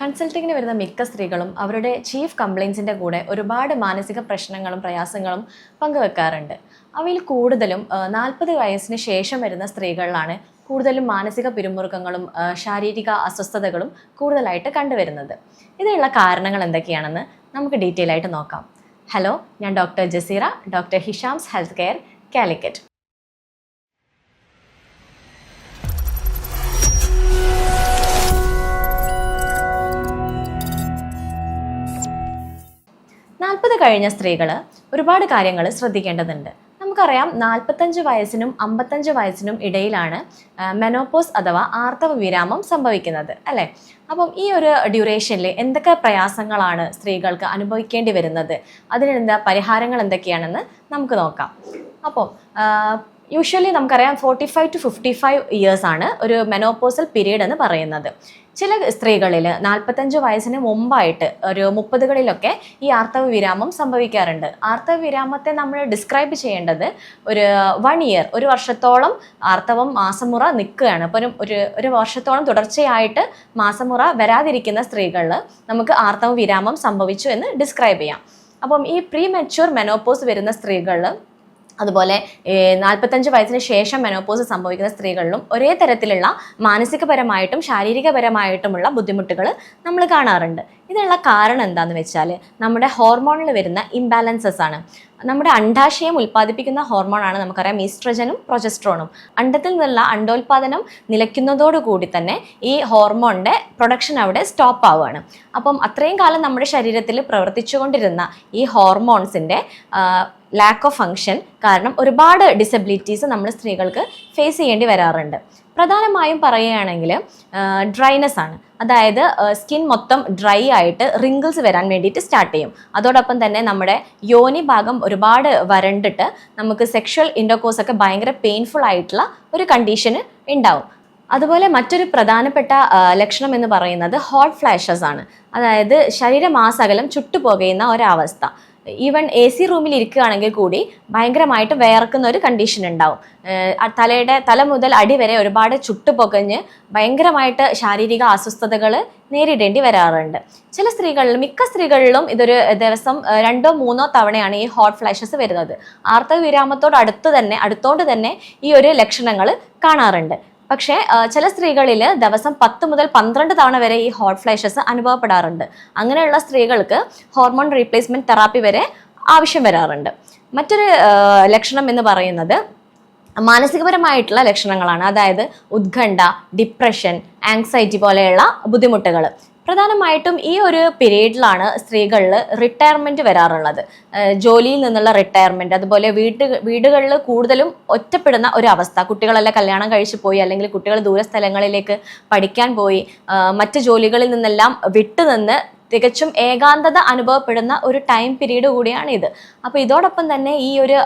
കൺസൾട്ടിങ്ങിന് വരുന്ന മിക്ക സ്ത്രീകളും അവരുടെ ചീഫ് കംപ്ലയിൻസിന്റെ കൂടെ ഒരുപാട് മാനസിക പ്രശ്നങ്ങളും പ്രയാസങ്ങളും പങ്കുവെക്കാറുണ്ട്. അവയിൽ കൂടുതലും നാൽപ്പത് വയസ്സിന് ശേഷം വരുന്ന സ്ത്രീകളിലാണ് കൂടുതലും മാനസിക പിരിമുറുക്കങ്ങളും ശാരീരിക അസ്വസ്ഥതകളും കൂടുതലായിട്ട് കണ്ടുവരുന്നത്. ഇതിനുള്ള കാരണങ്ങൾ എന്തൊക്കെയാണെന്ന് നമുക്ക് ഡീറ്റെയിൽ ആയിട്ട് നോക്കാം. ഹലോ ഞാൻ doctor Jaseera doctor Hisham's health care Calicut. നാൽപ്പത് കഴിഞ്ഞ സ്ത്രീകൾ ഒരുപാട് കാര്യങ്ങൾ ശ്രദ്ധിക്കേണ്ടതുണ്ട്. നമുക്കറിയാം നാൽപ്പത്തഞ്ച് വയസ്സിനും അമ്പത്തഞ്ച് വയസ്സിനും ഇടയിലാണ് മെനോപോസ് അഥവാ ആർത്തവ വിരാമം സംഭവിക്കുന്നത് അല്ലേ? അപ്പം ഈ ഒരു ഡ്യൂറേഷനിൽ എന്തൊക്കെ പ്രയാസങ്ങളാണ് സ്ത്രീകൾക്ക് അനുഭവിക്കേണ്ടി വരുന്നത്? അതിനെന്താ പരിഹാരങ്ങൾ എന്തൊക്കെയാണെന്ന് നമുക്ക് നോക്കാം. അപ്പോൾ യൂഷ്വലി നമുക്കറിയാം forty five to fifty five years ആണ് ഒരു മെനോപോസൽ പീരീഡ് എന്ന് പറയുന്നത്. ചില സ്ത്രീകളിൽ നാൽപ്പത്തഞ്ച് വയസ്സിന് മുമ്പായിട്ട് ഒരു മുപ്പതുകളിലൊക്കെ ഈ ആർത്തവ വിരാമം സംഭവിക്കാറുണ്ട്. ആർത്തവ വിരാമത്തെ നമ്മൾ ഡിസ്ക്രൈബ് ചെയ്യേണ്ടത് ഒരു വൺ ഇയർ ഒരു വർഷത്തോളം ആർത്തവം മാസമുറ നിൽക്കുകയാണ്. അപ്പോൾ ഒരു ഒരു വർഷത്തോളം തുടർച്ചയായിട്ട് മാസമുറ വരാതിരിക്കുന്ന സ്ത്രീകളിൽ നമുക്ക് ആർത്തവ വിരാമം സംഭവിച്ചു എന്ന് ഡിസ്ക്രൈബ് ചെയ്യാം. അപ്പം ഈ പ്രീ മെച്യൂർ മെനോപോസ് വരുന്ന സ്ത്രീകളിൽ അതുപോലെ നാൽപ്പത്തഞ്ച് വയസ്സിന് ശേഷം മെനോപോസ് സംഭവിക്കുന്ന സ്ത്രീകളിലും ഒരേ തരത്തിലുള്ള മാനസികപരമായിട്ടും ശാരീരികപരമായിട്ടുമുള്ള ബുദ്ധിമുട്ടുകൾ നമ്മൾ കാണാറുണ്ട്. ഇതിനുള്ള കാരണം എന്താണെന്ന് വെച്ചാൽ നമ്മുടെ ഹോർമോണിൽ വരുന്ന ഇംബാലൻസസ് ആണ്. നമ്മുടെ അണ്ടാശയം ഉൽപ്പാദിപ്പിക്കുന്ന ഹോർമോണാണ് നമുക്കറിയാം ഈസ്ട്രജനും പ്രൊജസ്ട്രോണും അണ്ടത്തിൽ നിന്നുള്ള അണ്ടോൽപാദനം നിലയ്ക്കുന്നതോടുകൂടി തന്നെ ഈ ഹോർമോണിന്റെ പ്രൊഡക്ഷൻ അവിടെ സ്റ്റോപ്പ് ആവുകയാണ്. അപ്പം അത്രയും കാലം നമ്മുടെ ശരീരത്തിൽ പ്രവർത്തിച്ചുകൊണ്ടിരുന്ന ഈ ഹോർമോൺസിന്റെ ലാക്ക് ഓഫ് ഫങ്ഷൻ കാരണം ഒരുപാട് ഡിസബിലിറ്റീസ് നമ്മൾ സ്ത്രീകൾക്ക് ഫേസ് ചെയ്യേണ്ടി വരാറുണ്ട്. പ്രധാനമായും പറയുകയാണെങ്കിൽ ഡ്രൈനെസ് ആണ്. അതായത് സ്കിൻ മൊത്തം ഡ്രൈ ആയിട്ട് റിങ്കിൾസ് വരാൻ വേണ്ടിയിട്ട് സ്റ്റാർട്ട് ചെയ്യും. അതോടൊപ്പം തന്നെ നമ്മുടെ യോനി ഭാഗം ഒരുപാട് വരണ്ടിട്ട് നമുക്ക് സെക്ഷൽ ഇൻഡോകോസ് ഒക്കെ ഭയങ്കര പെയിൻഫുൾ ആയിട്ടുള്ള ഒരു കണ്ടീഷന് ഉണ്ടാവും. അതുപോലെ മറ്റൊരു പ്രധാനപ്പെട്ട ലക്ഷണം എന്ന് പറയുന്നത് ഹോട്ട് ഫ്ലാഷസ് ആണ്. അതായത് ശരീരമാസകലം ചുട്ടുപോകുന്ന ഒരവസ്ഥ. ഈവൻ എ സി റൂമിൽ ഇരിക്കുകയാണെങ്കിൽ കൂടി ഭയങ്കരമായിട്ട് വേർക്കുന്ന ഒരു കണ്ടീഷൻ ഉണ്ടാവും. തലയുടെ തല മുതൽ അടി വരെ ഒരുപാട് ചുട്ടുപൊകഞ്ഞ് ഭയങ്കരമായിട്ട് ശാരീരിക അസ്വസ്ഥതകൾ നേരിടേണ്ടി വരാറുണ്ട്. ചില സ്ത്രീകളിലും മിക്ക സ്ത്രീകളിലും ഇതൊരു ദിവസം രണ്ടോ മൂന്നോ തവണയാണ് ഈ ഹോട്ട് ഫ്ലാഷസ് വരുന്നത്. ആർത്തവ വിരാമത്തോട് അടുത്ത് തന്നെ അടുത്തോണ്ട് തന്നെ ഈ ഒരു ലക്ഷണങ്ങൾ കാണാറുണ്ട്. പക്ഷേ ചില സ്ത്രീകളിൽ ദിവസം പത്ത് മുതൽ പന്ത്രണ്ട് തവണ വരെ ഈ ഹോട്ട് ഫ്ലാഷസ് അനുഭവപ്പെടാറുണ്ട്. അങ്ങനെയുള്ള സ്ത്രീകൾക്ക് ഹോർമോൺ റീപ്ലേസ്മെന്റ് തെറാപ്പി വരെ ആവശ്യം വരാറുണ്ട്. മറ്റൊരു ലക്ഷണം എന്ന് പറയുന്നത് മാനസികപരമായിട്ടുള്ള ലക്ഷണങ്ങളാണ്. അതായത് ഉത്കണ്ഠ ഡിപ്രഷൻ ആങ്സൈറ്റി പോലെയുള്ള ബുദ്ധിമുട്ടുകൾ പ്രധാനമായിട്ടും ഈ ഒരു പീരീഡിലാണ് സ്ത്രീകളിൽ റിട്ടയർമെന്റ് വരാറുള്ളത്. ജോലിയിൽ നിന്നുള്ള റിട്ടയർമെന്റ് അതുപോലെ വീട്ട് വീടുകളിൽ കൂടുതലും ഒറ്റപ്പെടുന്ന ഒരു അവസ്ഥ കുട്ടികളെല്ലാം കല്യാണം കഴിച്ചു പോയി അല്ലെങ്കിൽ കുട്ടികൾ ദൂരസ്ഥലങ്ങളിലേക്ക് പഠിക്കാൻ പോയി മറ്റ് ജോലികളിൽ നിന്നെല്ലാം വിട്ടുനിന്ന് തികച്ചും ഏകാന്തത അനുഭവപ്പെടുന്ന ഒരു ടൈം പീരീഡ് കൂടിയാണ് ഇത്. അപ്പോൾ ഇതോടൊപ്പം തന്നെ ഈ ഒരു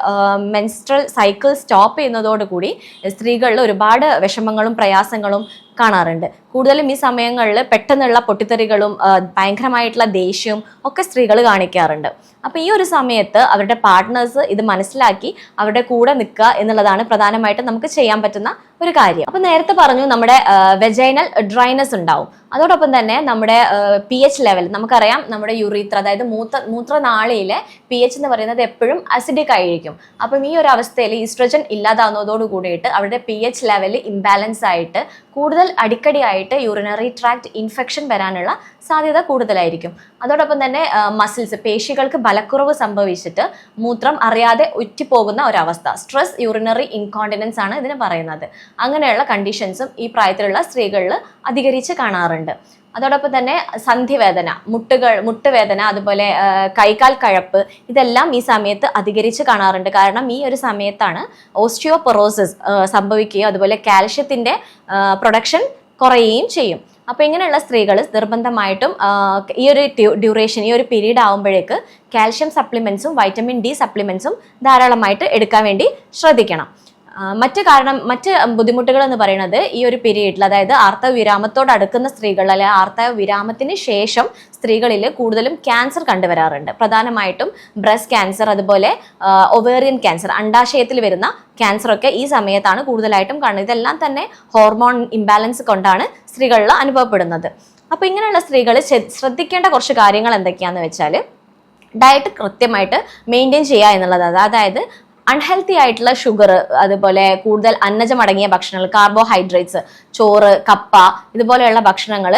മെൻസ്ട്രൽ സൈക്കിൾ സ്റ്റോപ്പ് ചെയ്യുന്നതോടുകൂടി സ്ത്രീകളിൽ ഒരുപാട് വിഷമങ്ങളും പ്രയാസങ്ങളും കാണാറുണ്ട്. കൂടുതലും ഈ സമയങ്ങളിൽ പെട്ടെന്നുള്ള പൊട്ടിത്തെറികളും ഭയങ്കരമായിട്ടുള്ള ദേഷ്യവും ഒക്കെ സ്ത്രീകൾ കാണിക്കാറുണ്ട്. അപ്പോൾ ഈ ഒരു സമയത്ത് അവരുടെ പാർട്ട്നേഴ്സ് ഇത് മനസ്സിലാക്കി അവരുടെ കൂടെ നിൽക്കുക എന്നുള്ളതാണ് പ്രധാനമായിട്ടും നമുക്ക് ചെയ്യാൻ പറ്റുന്ന ഒരു കാര്യം. അപ്പോൾ നേരത്തെ പറഞ്ഞു നമ്മുടെ വെജൈനൽ ഡ്രൈനസ് ഉണ്ടാവും. അതോടൊപ്പം തന്നെ നമ്മുടെ പി എച്ച് ലെവൽ നമുക്കറിയാം നമ്മുടെ യുറീത്ര അതായത് മൂത്ര മൂത്രനാളിയിലെ പി എച്ച് എന്ന് പറയുന്നത് എപ്പോഴും അസിഡിക് ആയിരിക്കും. അപ്പം ഈ ഒരു അവസ്ഥയിൽ ഈസ്ട്രജൻ ഇല്ലാതാവുന്നതോട് കൂടിയിട്ട് അവരുടെ പി എച്ച് ലെവൽ ഇംബാലൻസ് ആയിട്ട് കൂടുതൽ അടിക്കടിയായിട്ട് യൂറിനറി ട്രാക്ട് ഇൻഫെക്ഷൻ വരാനുള്ള സാധ്യത കൂടുതലായിരിക്കും. അതോടൊപ്പം തന്നെ മസിൽസ് പേശികൾക്ക് ബലക്കുറവ് സംഭവിച്ചിട്ട് മൂത്രം അറിയാതെ ഉറ്റിപ്പോകുന്ന ഒരവസ്ഥ. സ്ട്രെസ് യൂറിനറി ഇൻകോണ്ടിനൻസ് ആണ് ഇതിന് പറയുന്നത്. അങ്ങനെയുള്ള കണ്ടീഷൻസും ഈ പ്രായത്തിലുള്ള സ്ത്രീകളിൽ അധികരിച്ച് കാണാറുണ്ട്. അതോടൊപ്പം തന്നെ സന്ധിവേദന മുട്ടുകൾ മുട്ടുവേദന അതുപോലെ കൈകാൽ കഴപ്പ് ഇതെല്ലാം ഈ സമയത്ത് അധികരിച്ച് കാണാറുണ്ട്. കാരണം ഈ ഒരു സമയത്താണ് ഓസ്റ്റിയോപൊറോസിസ് സംഭവിക്കുകയും അതുപോലെ കാൽഷ്യത്തിന്റെ പ്രൊഡക്ഷൻ കുറയുകയും ചെയ്യും. അപ്പോൾ ഇങ്ങനെയുള്ള സ്ത്രീകൾ നിർബന്ധമായിട്ടും ഈ ഒരു ഡ്യൂറേഷൻ ഈ ഒരു പീരീഡ് ആകുമ്പോഴേക്ക് കാൽഷ്യം സപ്ലിമെൻസും വൈറ്റമിൻ ഡി സപ്ലിമെൻസും ധാരാളമായിട്ട് എടുക്കാൻ വേണ്ടി ശ്രദ്ധിക്കണം. മറ്റ് കാരണം മറ്റ് ബുദ്ധിമുട്ടുകൾ എന്ന് പറയുന്നത് ഈ ഒരു പീരീഡിൽ അതായത് ആർത്തവ വിരാമത്തോട് അടുക്കുന്ന സ്ത്രീകൾ അല്ലെ ആർത്തവ വിരാമത്തിന് ശേഷം സ്ത്രീകളിൽ കൂടുതലും ക്യാൻസർ കണ്ടുവരാറുണ്ട്. പ്രധാനമായിട്ടും ബ്രസ്റ്റ് ക്യാൻസർ അതുപോലെ ഒവേറിയൻ ക്യാൻസർ അണ്ടാശയത്തിൽ വരുന്ന ക്യാൻസർ ഒക്കെ ഈ സമയത്താണ് കൂടുതലായിട്ടും കാണുന്നത്. ഇതെല്ലാം തന്നെ ഹോർമോൺ ഇംബാലൻസ് കൊണ്ടാണ് സ്ത്രീകളിൽ അനുഭവപ്പെടുന്നത്. അപ്പോൾ ഇങ്ങനെയുള്ള സ്ത്രീകൾ ശ്രദ്ധിക്കേണ്ട കുറച്ച് കാര്യങ്ങൾ എന്തൊക്കെയാണെന്ന് വെച്ചാൽ ഡയറ്റ് കൃത്യമായിട്ട് മെയിന്റെയിൻ ചെയ്യുക എന്നുള്ളത്. അതായത് അൺഹെൽത്തി ആയിട്ടുള്ള ഷുഗർ അതുപോലെ കൂടുതൽ അന്നജമടങ്ങിയ ഭക്ഷണങ്ങൾ കാർബോഹൈഡ്രേറ്റ്സ് ചോറ് കപ്പ ഇതുപോലെയുള്ള ഭക്ഷണങ്ങൾ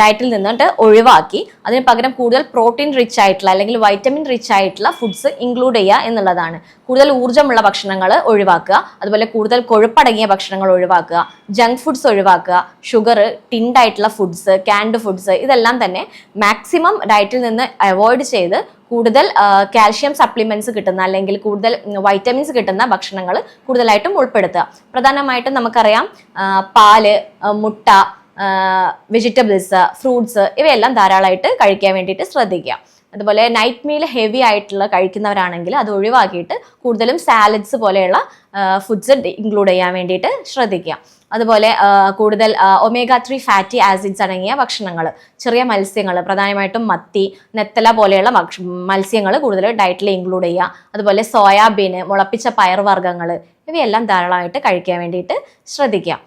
ഡയറ്റിൽ നിന്നിട്ട് ഒഴിവാക്കി. അതിന് പകരം കൂടുതൽ പ്രോട്ടീൻ റിച്ച് ആയിട്ടുള്ള അല്ലെങ്കിൽ വൈറ്റമിൻ റിച്ച് ആയിട്ടുള്ള ഫുഡ്സ് ഇൻക്ലൂഡ് ചെയ്യുക എന്നുള്ളതാണ്. കൂടുതൽ ഊർജമുള്ള ഭക്ഷണങ്ങൾ ഒഴിവാക്കുക. അതുപോലെ കൂടുതൽ കൊഴുപ്പടങ്ങിയ ഭക്ഷണങ്ങൾ ഒഴിവാക്കുക. ജങ്ക് ഫുഡ്സ് ഒഴിവാക്കുക. ഷുഗർ ടിൻഡ് ആയിട്ടുള്ള ഫുഡ്സ് ക്യാൻഡ് ഫുഡ്സ് ഇതെല്ലാം തന്നെ മാക്സിമം ഡയറ്റിൽ നിന്ന് അവോയ്ഡ് ചെയ്ത് കൂടുതൽ കാൽഷ്യം സപ്ലിമെന്റ്സ് കിട്ടുന്ന അല്ലെങ്കിൽ കൂടുതൽ വൈറ്റമിൻസ് കിട്ടുന്ന ഭക്ഷണങ്ങൾ കൂടുതലായിട്ടും ഉൾപ്പെടുത്തുക. പ്രധാനമായിട്ടും നമുക്കറിയാം പാൽ മുട്ട വെജിറ്റബിൾസ് ഫ്രൂട്ട്സ് ഇവയെല്ലാം ധാരാളമായിട്ട് കഴിക്കാൻ വേണ്ടിയിട്ട് ശ്രദ്ധിക്കുക. അതുപോലെ നൈറ്റ് മീൽ ഹെവി ആയിട്ടുള്ള കഴിക്കുന്നവരാണെങ്കിൽ അത് ഒഴിവാക്കിയിട്ട് കൂടുതലും സാലഡ്സ് പോലെയുള്ള ഫുഡ്സ് ഇൻക്ലൂഡ് ചെയ്യാൻ വേണ്ടിയിട്ട് ശ്രദ്ധിക്കുക. അതുപോലെ കൂടുതൽ ഒമേഗ ത്രീ ഫാറ്റി ആസിഡ്സ് അടങ്ങിയ ഭക്ഷണങ്ങൾ ചെറിയ മത്സ്യങ്ങൾ പ്രധാനമായിട്ടും മത്തി നെത്തല പോലെയുള്ള മത്സ്യങ്ങൾ കൂടുതൽ ഡയറ്റിൽ ഇൻക്ലൂഡ് ചെയ്യുക. അതുപോലെ സോയാബീൻ മുളപ്പിച്ച പയർവർഗങ്ങൾ ഇവയെല്ലാം ധാരാളമായിട്ട് കഴിക്കാൻ വേണ്ടിയിട്ട് ശ്രദ്ധിക്കുക.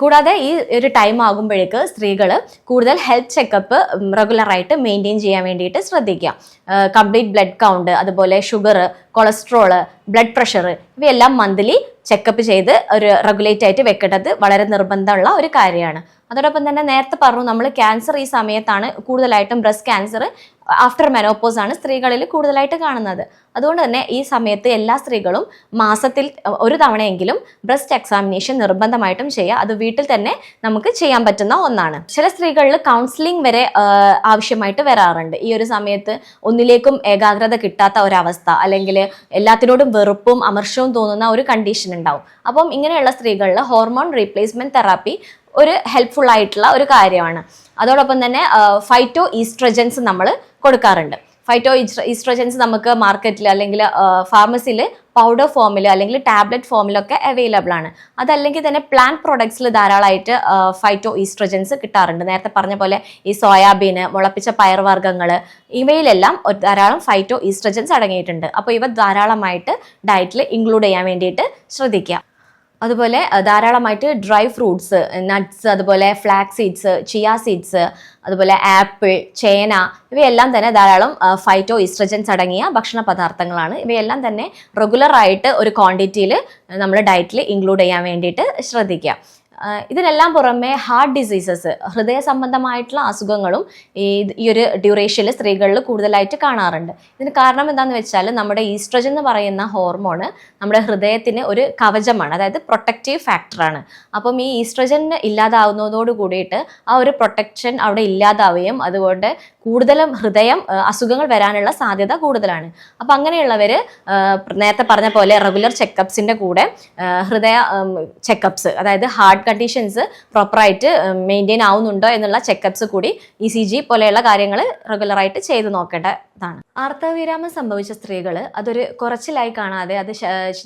കൂടാതെ ഈ ഒരു ടൈം ആകുമ്പോഴേക്ക് സ്ത്രീകൾ കൂടുതൽ ഹെൽത്ത് ചെക്കപ്പ് റെഗുലറായിട്ട് മെയിന്റെയിൻ ചെയ്യാൻ വേണ്ടിയിട്ട് ശ്രദ്ധിക്കുക. കംപ്ലീറ്റ് ബ്ലഡ് കൗണ്ട് അതുപോലെ ഷുഗർ കൊളസ്ട്രോൾ ബ്ലഡ് പ്രഷർ ഇവയെല്ലാം മന്ത്ലി ചെക്കപ്പ് ചെയ്ത് ഒരു റെഗുലേറ്റ് ആയിട്ട് വെക്കേണ്ടത് വളരെ നിർബന്ധമുള്ള ഒരു കാര്യമാണ്. അതോടൊപ്പം തന്നെ നേരത്തെ പറഞ്ഞു നമ്മൾ ക്യാൻസർ ഈ സമയത്താണ് കൂടുതലായിട്ടും ബ്രസ്റ്റ് ക്യാൻസർ ആഫ്റ്റർ മെനോപ്പോസ് ആണ് സ്ത്രീകളിൽ കൂടുതലായിട്ട് കാണുന്നത്. അതുകൊണ്ട് തന്നെ ഈ സമയത്ത് എല്ലാ സ്ത്രീകളും മാസത്തിൽ ഒരു തവണയെങ്കിലും ബ്രസ്റ്റ് എക്സാമിനേഷൻ നിർബന്ധമായിട്ടും ചെയ്യുക. അത് വീട്ടിൽ തന്നെ നമുക്ക് ചെയ്യാൻ പറ്റുന്ന ഒന്നാണ്. ചില സ്ത്രീകളിൽ കൗൺസിലിംഗ് വരെ ആവശ്യമായിട്ട് വരാറുണ്ട്. ഈ ഒരു സമയത്ത് ഒന്നിലേക്കും ഏകാഗ്രത കിട്ടാത്ത ഒരവസ്ഥ അല്ലെങ്കിൽ എല്ലാത്തിനോടും വെറുപ്പും അമർഷവും തോന്നുന്ന ഒരു കണ്ടീഷൻ ഉണ്ടാവും. അപ്പം ഇങ്ങനെയുള്ള സ്ത്രീകളിൽ ഹോർമോൺ റീപ്ലേസ്മെന്റ് തെറാപ്പി ഒരു ഹെൽപ്ഫുൾ ആയിട്ടുള്ള ഒരു കാര്യമാണ്. അതോടൊപ്പം തന്നെ ഫൈറ്റോ ഈസ്ട്രജൻസ് നമ്മൾ കൊടുക്കാറുണ്ട്. ഫൈറ്റോ ഈസ്ട്രജൻസ് നമുക്ക് മാർക്കറ്റിൽ അല്ലെങ്കിൽ ഫാർമസിയിൽ പൗഡർ ഫോമിൽ അല്ലെങ്കിൽ ടാബ്ലറ്റ് ഫോമിലൊക്കെ അവൈലബിൾ ആണ്. അതല്ലെങ്കിൽ തന്നെ പ്ലാന്റ് പ്രൊഡക്ട്സിൽ ധാരാളമായിട്ട് ഫൈറ്റോ ഈസ്ട്രജൻസ് കിട്ടാറുണ്ട്. നേരത്തെ പറഞ്ഞ പോലെ ഈ സോയാബീന് മുളപ്പിച്ച പയർവർഗങ്ങൾ ഇവയിലെല്ലാം ധാരാളം ഫൈറ്റോ ഈസ്ട്രജൻസ് അടങ്ങിയിട്ടുണ്ട്. അപ്പോൾ ഇവ ധാരാളമായിട്ട് ഡയറ്റിൽ ഇൻക്ലൂഡ് ചെയ്യാൻ വേണ്ടിയിട്ട് ശ്രദ്ധിക്കുക. അതുപോലെ ധാരാളമായിട്ട് ഡ്രൈ ഫ്രൂട്ട്സ് നട്ട്സ് അതുപോലെ ഫ്ലാക്സ് സീഡ്സ് ചിയ സീഡ്സ് അതുപോലെ ആപ്പിൾ ചേന ഇവയെല്ലാം തന്നെ ധാരാളം ഫൈറ്റോ ഇസ്ട്രജൻസ് അടങ്ങിയ ഭക്ഷണ പദാർത്ഥങ്ങളാണ്. ഇവയെല്ലാം തന്നെ റെഗുലറായിട്ട് ഒരു ക്വാണ്ടിറ്റിയിൽ നമ്മുടെ ഡയറ്റിൽ ഇൻക്ലൂഡ് ചെയ്യാൻ വേണ്ടിയിട്ട് ശ്രദ്ധിക്കുക. ഇതിനെല്ലാം പുറമെ ഹാർട്ട് ഡിസീസസ് ഹൃദയ സംബന്ധമായിട്ടുള്ള അസുഖങ്ങളും ഈ ഒരു ഡ്യൂറേഷനിൽ സ്ത്രീകളിൽ കൂടുതലായിട്ട് കാണാറുണ്ട്. ഇതിന് കാരണം എന്താണെന്ന് വെച്ചാൽ നമ്മുടെ ഈസ്ട്രജൻ എന്ന് പറയുന്ന ഹോർമോണ് നമ്മുടെ ഹൃദയത്തിന് ഒരു കവചമാണ് അതായത് പ്രൊട്ടക്റ്റീവ് ഫാക്ടറാണ് അപ്പം ഈ ഈസ്ട്രജൻ ഇല്ലാതാവുന്നതോട് കൂടിയിട്ട് ആ ഒരു പ്രൊട്ടക്ഷൻ അവിടെ ഇല്ലാതാവുകയും അതുകൊണ്ട് കൂടുതലും ഹൃദയം അസുഖങ്ങൾ വരാനുള്ള സാധ്യത കൂടുതലാണ്. അപ്പം അങ്ങനെയുള്ളവർ നേരത്തെ പറഞ്ഞ പോലെ റെഗുലർ ചെക്കപ്സിന്റെ കൂടെ ഹൃദയ ചെക്കപ്സ് അതായത് ഹാർട്ട് കണ്ടീഷൻസ് പ്രോപ്പറായിട്ട് മെയിന്റെയിൻ ആവുന്നുണ്ടോ എന്നുള്ള ചെക്കപ്സ് കൂടി ഇ സി ജി പോലെയുള്ള കാര്യങ്ങൾ റെഗുലറായിട്ട് ചെയ്തു നോക്കേണ്ടതാണ്. ആർത്തവവിരാമം സംഭവിച്ച സ്ത്രീകൾ അതൊരു കുറച്ചിലായി കാണാതെ അത്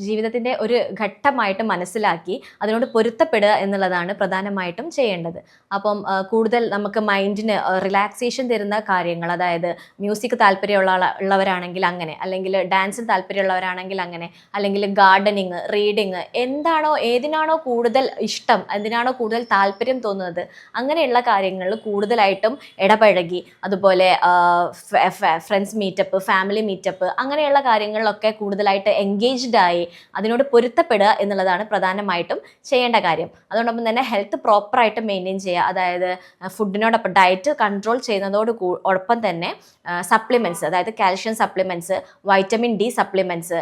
ജീവിതത്തിന്റെ ഒരു ഘട്ടമായിട്ട് മനസ്സിലാക്കി അതിനോട് പൊരുത്തപ്പെടുക എന്നുള്ളതാണ് പ്രധാനമായിട്ടും ചെയ്യേണ്ടത്. അപ്പം കൂടുതൽ നമുക്ക് മൈൻഡിന് റിലാക്സേഷൻ തരുന്ന കാര്യങ്ങൾ. അതായത് മ്യൂസിക് താല്പര്യമുള്ള ഉള്ളവരാണെങ്കിൽ അങ്ങനെ. അല്ലെങ്കിൽ ഡാൻസിൽ താല്പര്യമുള്ളവരാണെങ്കിൽ അങ്ങനെ. അല്ലെങ്കിൽ ഗാർഡനിങ് റീഡിങ് എന്താണോ ഏതിനാണോ കൂടുതൽ ഇഷ്ടം എന്തിനാണോ കൂടുതൽ താല്പര്യം തോന്നുന്നത് അങ്ങനെയുള്ള കാര്യങ്ങളിൽ കൂടുതലായിട്ടും ഇടപഴകി. അതുപോലെ ഫ്രണ്ട്സ് മീറ്റപ്പ് ഫാമിലി മീറ്റപ്പ് അങ്ങനെയുള്ള കാര്യങ്ങളിലൊക്കെ കൂടുതലായിട്ട് എൻഗേജ്ഡ് ആയി അതിനോട് പൊരുത്തപ്പെടുക എന്നുള്ളതാണ് പ്രധാനമായിട്ടും ചെയ്യേണ്ട കാര്യം. അതോടൊപ്പം തന്നെ ഹെൽത്ത് പ്രോപ്പറായിട്ട് മെയിന്റെയിൻ ചെയ്യുക. അതായത് ഫുഡിനോടൊപ്പം ഡയറ്റ് കൺട്രോൾ ചെയ്യുന്നതോട് ഒപ്പം തന്നെ സപ്ലിമെന്റ്സ് അതായത് calcium supplements vitamin D supplements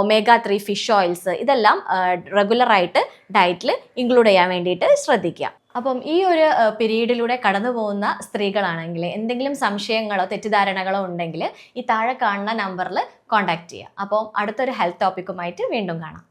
omega three fish oils ഇതെല്ലാം റെഗുലറായിട്ട് ഡയറ്റിൽ ഇൻക്ലൂഡ് ചെയ്യാൻ വേണ്ടിയിട്ട് ശ്രദ്ധിക്കുക. അപ്പം ഈ ഒരു പീരീഡിലൂടെ കടന്നു പോകുന്ന സ്ത്രീകളാണെങ്കിൽ എന്തെങ്കിലും സംശയങ്ങളോ തെറ്റിദ്ധാരണകളോ ഉണ്ടെങ്കിൽ ഈ താഴെ കാണുന്ന നമ്പറിൽ കോൺടാക്ട് ചെയ്യുക. അപ്പം അടുത്തൊരു ഹെൽത്ത് ടോപ്പിക്കുമായിട്ട് വീണ്ടും കാണാം.